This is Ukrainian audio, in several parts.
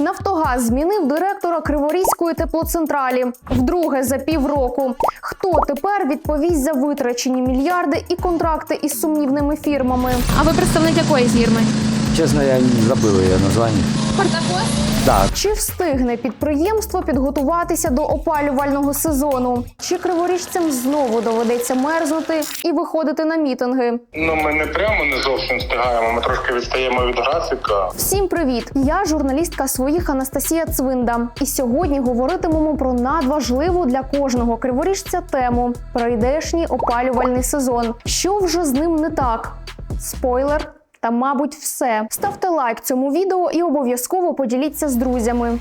Нафтогаз змінив директора Криворізької теплоцентралі вдруге за півроку. Хто тепер відповість за витрачені мільярди і контракти із сумнівними фірмами? А ви представник якої фірми? Чесно, я не забыл ее название. Спартакос? Да, Чи встигне підприємство підготуватися до опалювального сезону? Чи криворіжцям знову доведеться мерзнути і виходити на мітинги? Ну, ми не прямо не зовсім встигаємо. Ми трошки відстаємо від графіка. Всім привіт! Я журналістка своїх Анастасія Цвинда. І сьогодні говоритимемо про надважливу для кожного криворіжця тему прийдешній опалювальний сезон. Що вже з ним не так? Спойлер. Та, мабуть, все. Ставте лайк цьому відео і обов'язково поділіться з друзями.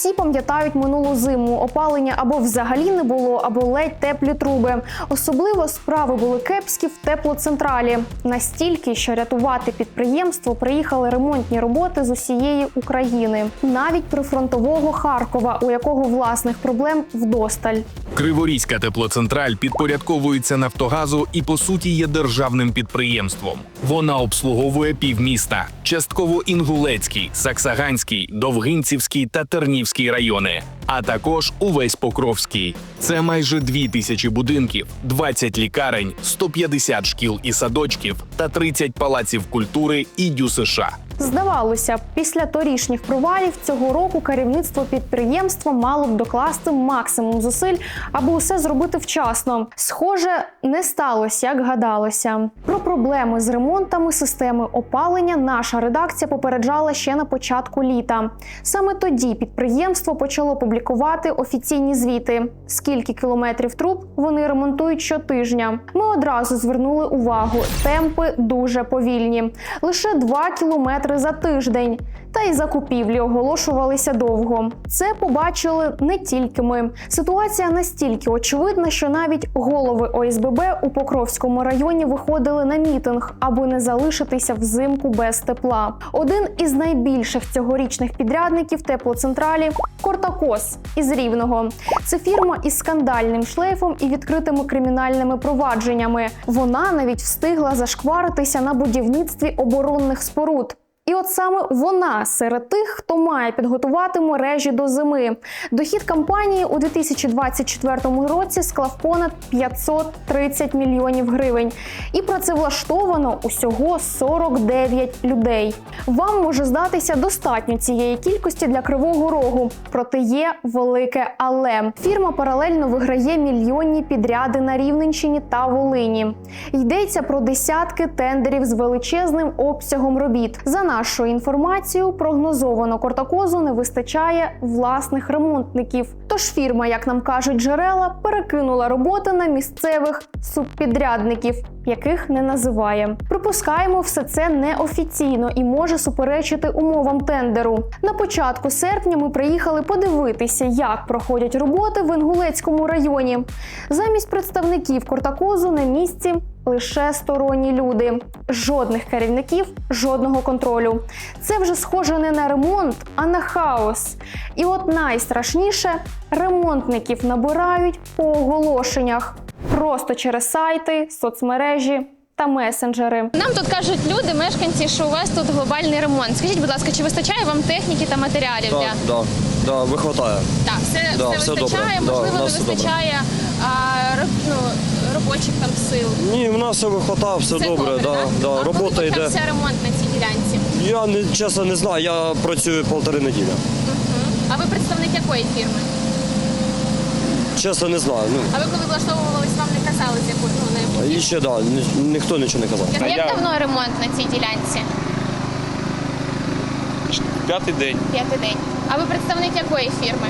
Всі пам'ятають минулу зиму. Опалення або взагалі не було, або ледь теплі труби. Особливо справи були кепські в теплоцентралі. Настільки, що рятувати підприємство приїхали ремонтні роботи з усієї України, навіть прифронтового Харкова, у якого власних проблем вдосталь. Криворізька теплоцентраль підпорядковується Нафтогазу і по суті є державним підприємством. Вона обслуговує півміста, частково Інгулецький, Саксаганський, Довгинцівський та Тернівський райони, а також увесь Покровський. Це майже дві тисячі будинків, 20 лікарень, 150 шкіл і садочків та 30 палаців культури і ДЮСШ. Здавалося, б, після торішніх провалів цього року керівництво підприємства мало б докласти максимум зусиль, аби усе зробити вчасно. Схоже, не сталося, як гадалося. Про проблеми з ремонтами системи опалення наша редакція попереджала ще на початку літа. Саме тоді підприємство почало публікувати офіційні звіти, скільки кілометрів труб вони ремонтують щотижня. Ми одразу звернули увагу. Темпи дуже повільні. Лише 2 кілометри за тиждень. Та й закупівлі оголошувалися довго. Це побачили не тільки ми. Ситуація настільки очевидна, що навіть голови ОСББ у Покровському районі виходили на мітинг, аби не залишитися взимку без тепла. Один із найбільших цьогорічних підрядників теплоцентралі Кортакос із Рівного. Це фірма із скандальним шлейфом і відкритими кримінальними провадженнями. Вона навіть встигла зашкваритися на будівництві оборонних споруд. І от саме вона серед тих, хто має підготувати мережі до зими. Дохід компанії у 2024 році склав понад 530 мільйонів гривень, і працевлаштовано усього 49 людей. Вам може здатися достатньо цієї кількості для кривого рогу, проте є велике але фірма паралельно виграє мільйонні підряди на Рівненщині та Волині. Йдеться про десятки тендерів з величезним обсягом робіт. За нашою інформацію, прогнозовано Кортакозу не вистачає власних ремонтників. Тож фірма, як нам кажуть джерела, перекинула роботи на місцевих субпідрядників, яких не називає. Припускаємо, все це неофіційно і може суперечити умовам тендеру. На початку серпня ми приїхали подивитися, як проходять роботи в Інгулецькому районі. Замість представників Кортакозу на місці лише сторонні люди, жодних керівників, жодного контролю. Це вже схоже не на ремонт, а на хаос. І от найстрашніше ремонтників набирають по оголошеннях просто через сайти, соцмережі та месенджери. Нам тут кажуть люди, мешканці, що у вас тут глобальний ремонт. Скажіть, будь ласка, чи вистачає вам техніки та матеріалів Так, для да, да, вихватає. так, все, Да, все, все вистачає, добре. Можливо, у не нас все добре. вистачає а, ну, робочих там сил. Ні, в нас все вихватає, все Це добре. да, так? да, а робота коли йде. почався ремонт на цій ділянці? Я не чесно не знаю, я працюю полтори неділі. А ви представник якої фірми? Чесно не знаю. Ну, А ви коли влаштовувались, вам не казали, з якої на яку і ще да, ні- ніхто нічого не казав. Як, як давно ремонт на цій ділянці? П'ятий день. П'ятий день. А ви представник якої фірми?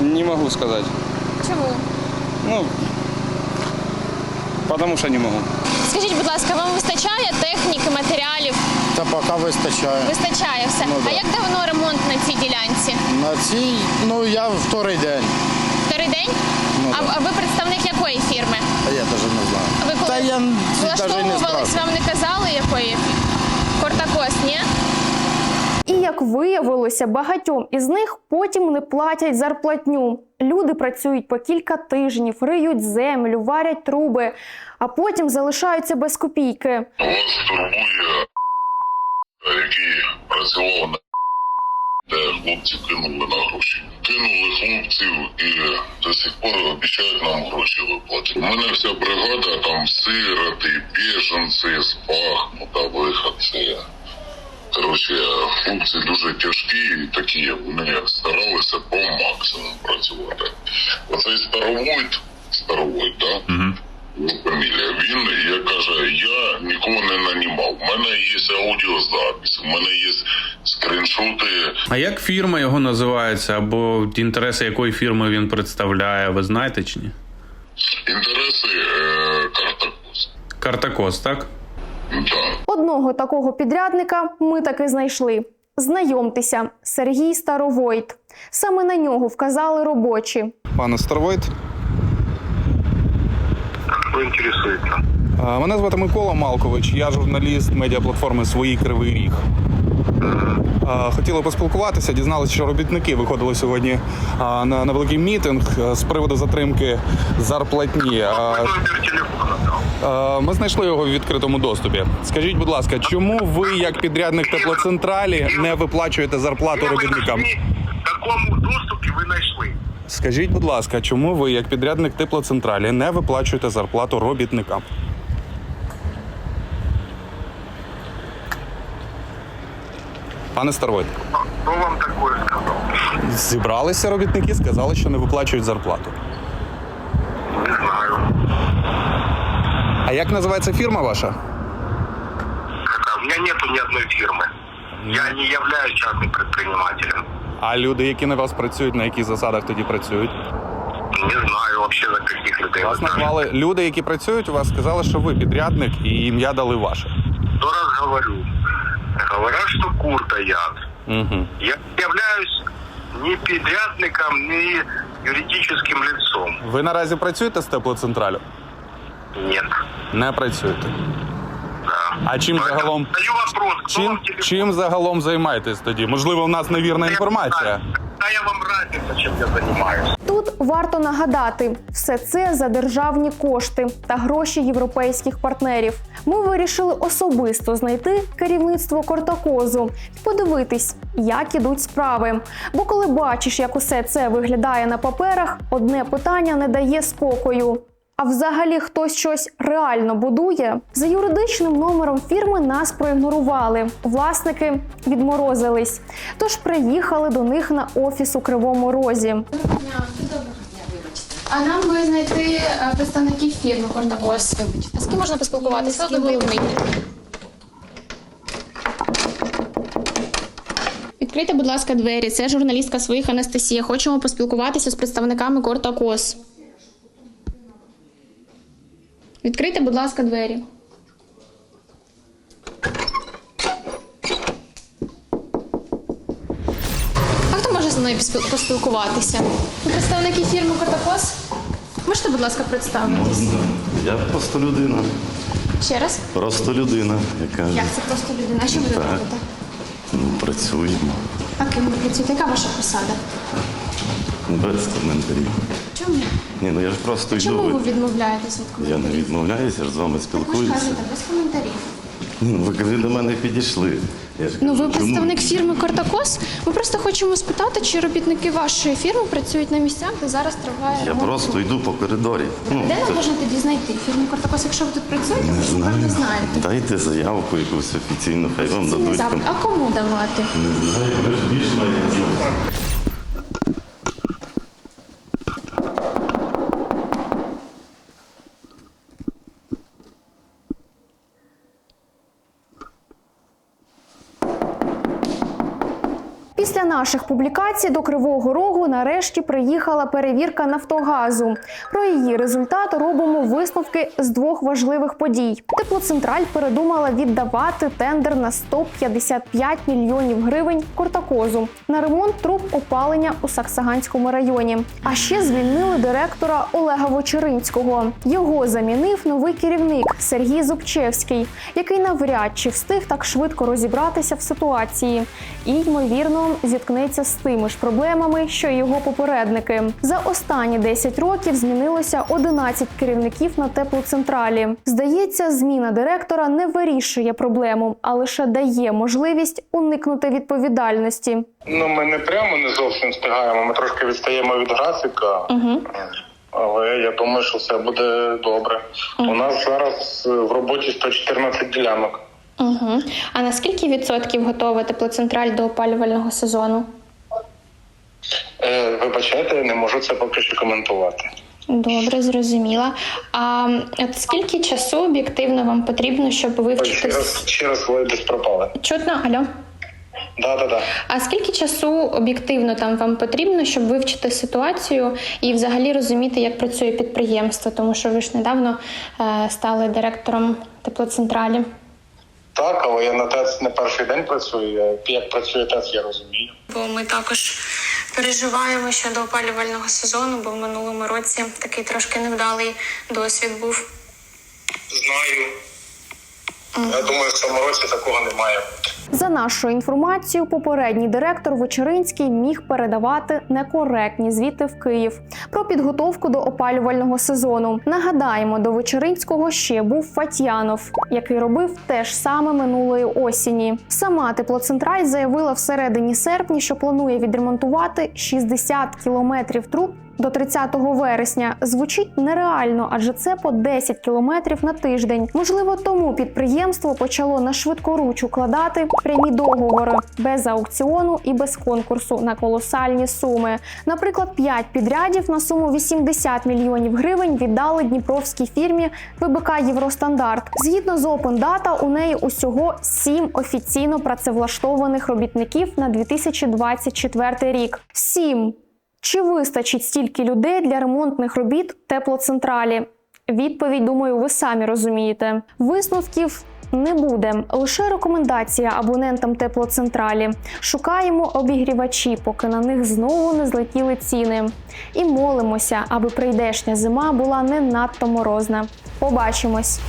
Не могу сказать. Чому? Ну, потому что не могу. Скажіть, будь ласка, вам вистачає техніки, матеріалів? Та поки вистачає. Вистачає все. Ну, да. А як давно ремонт на цій ділянці? На цій, ну я вторий день. Вторий день? Ну, а, да. а ви представник якої фірми? А я навіть не знаю. А ви коли Та я влаштовувались, вам не казали якої? Кортакос, ні? І як виявилося, багатьом із них потім не платять зарплатню. Люди працюють по кілька тижнів, риють землю, варять труби, а потім залишаються без копійки. Вас турбує, який працював на де хлопці кинули на гроші. Кинули хлопців і до сих пор обіцяють нам гроші виплатити. У мене вся бригада там сироти, біженці з Бахмута, виходці. Коротше, хлопці дуже тяжкі і такі, вони старалися по максимуму працювати. Оцей старовойт, старовойт? Да? Його фамілія. Він, я каже, я нікого не нанімав. У мене є аудіозапис, у мене є скріншоти. А як фірма його називається, або інтереси якої фірми він представляє, ви знаєте чи ні? Інтереси е, Картакус. Картакос, так? Одного такого підрядника ми таки знайшли. Знайомтеся, Сергій Старовойт. Саме на нього вказали робочі. Пане Старовойт. Хто інтересується? е, мене звати Микола Малкович, я журналіст медіаплатформи Свої Кривий Ріг. Хотіли поспілкуватися, дізналися, що робітники виходили сьогодні на невеликий мітинг е, з приводу затримки зарплатні. Ми знайшли його в відкритому доступі. Скажіть, будь ласка, чому ви, як підрядник теплоцентралі, не виплачуєте зарплату робітникам? В такому доступі ви знайшли. Скажіть, будь ласка, чому ви, як підрядник теплоцентралі, не виплачуєте зарплату робітникам? Пане Старвойт, Хто вам таке сказав? зібралися робітники, сказали, що не виплачують зарплату. Не знаю. А як називається фірма ваша? Какая? У меня нету ни одной фирмы. Я не являюсь частным предпринимателем. А люди, які на вас працюють, на яких засадах тоді працюють? Не знаю вообще за каких людей. Вас вы знаете. назвали люди, які працюють, у вас сказали, що ви підрядник, і ім'я дали ваше. Сто раз говорю. Говорят, что курта яд. Угу. Я являюсь не підрядником, не юридическим лицом. Ви наразі працюєте з теплоцентралю? Нет. Не працюєте. Да. А чим Поэтому загалом вопрос, чим, вам телефон? чим загалом займаєтесь тоді? Можливо, в нас невірна інформація. А я вам разница, чем я занимаюсь. Тут варто нагадати, все це за державні кошти та гроші європейських партнерів. Ми вирішили особисто знайти керівництво кортокозу і подивитись, як ідуть справи. Бо коли бачиш, як усе це виглядає на паперах, одне питання не дає спокою. А взагалі хтось щось реально будує? За юридичним номером фірми нас проігнорували. Власники відморозились. Тож приїхали до них на офіс у Кривому Розі. А нам би знайти е, представників фірми Кортакос. А з ким можна поспілкуватися? Головний. Відкрийте, будь ласка, двері. Це журналістка своїх Анастасія. Хочемо поспілкуватися з представниками Кортакос. Відкрийте, будь ласка, двері. А хто може зі мною поспіл- поспілкуватися? Ви представники фірми Кортакос? Можете, будь ласка, представитись? Я просто людина. Ще раз? Просто людина, яка Як це просто людина? А Що ви Так. робите? ну, працюємо А ким ви працюєте? Яка ваша посада? Без коментарів. Чому? Ні, ну я ж просто Чому ви йду. відмовляєтесь від Я коментарів? не відмовляюся, я ж з вами ви ж спілкуюся. кажете, без коментарів. Ну, ви коли до мене підійшли. Я ж Ну, кажу, ви чому? представник фірми Кортакос. Ми просто хочемо спитати, чи робітники вашої фірми працюють на місцях, де зараз триває. Я ремонт. просто йду по коридорі. Ну, Де це нам можна тоді знайти фірму Кортакос, якщо ви тут працюєте, не ви ж знаю. не знаєте. Дайте заявку якусь офіційну, хай вам дадуть. запит. А кому давати? Не знаю, ви ж більш маєте. Після наших публікацій до Кривого Рогу нарешті приїхала перевірка Нафтогазу. Про її результат робимо висновки з двох важливих подій. Теплоцентраль передумала віддавати тендер на 155 мільйонів гривень Кортакозу на ремонт труб опалення у Саксаганському районі. А ще звільнили директора Олега Вочеринського. Його замінив новий керівник Сергій Зубчевський, який навряд чи встиг так швидко розібратися в ситуації і, ймовірно, зіткнеться з тими ж проблемами, що й його попередники. За останні 10 років змінилося 11 керівників на теплоцентралі. Здається, зміна директора не вирішує проблему, а лише дає можливість уникнути відповідальності. Ну, ми не прямо не зовсім встигаємо, ми трошки відстаємо від графіка. Угу. Але я думаю, що все буде добре. У нас зараз в роботі 114 ділянок. Угу. А на скільки відсотків готова теплоцентраль до опалювального сезону? Е, вибачайте, не можу це поки що коментувати. Добре, зрозуміла. А от скільки часу об'єктивно вам потрібно, щоб вивчити? ще раз ви десь пропали. Чутно, алло? Да, да, да. А скільки часу об'єктивно там вам потрібно, щоб вивчити ситуацію і взагалі розуміти, як працює підприємство? Тому що ви ж недавно е, стали директором теплоцентралі. Так, але я на ТЕЦ не перший день працюю. Як працює ТЕЦ, я розумію. Бо ми також переживаємо щодо опалювального сезону, бо в минулому році такий трошки невдалий досвід був. Знаю. Я думаю, в цьому році такого немає. За нашою інформацією, попередній директор Вечеринський міг передавати некоректні звіти в Київ про підготовку до опалювального сезону. Нагадаємо, до Вечеринського ще був Фатянов, який робив те ж саме минулої осені. Сама теплоцентраль заявила всередині серпня, що планує відремонтувати 60 кілометрів труб до 30 вересня звучить нереально, адже це по 10 кілометрів на тиждень. Можливо, тому підприємство почало на швидкоруч укладати прямі договори без аукціону і без конкурсу на колосальні суми. Наприклад, 5 підрядів на суму 80 мільйонів гривень віддали дніпровській фірмі ВБК Євростандарт. Згідно з Data, у неї усього 7 офіційно працевлаштованих робітників на 2024 рік. 7. Чи вистачить стільки людей для ремонтних робіт теплоцентралі? Відповідь, думаю, ви самі розумієте. Висновків не буде. Лише рекомендація абонентам теплоцентралі. Шукаємо обігрівачі, поки на них знову не злетіли ціни. І молимося, аби прийдешня зима була не надто морозна. Побачимось!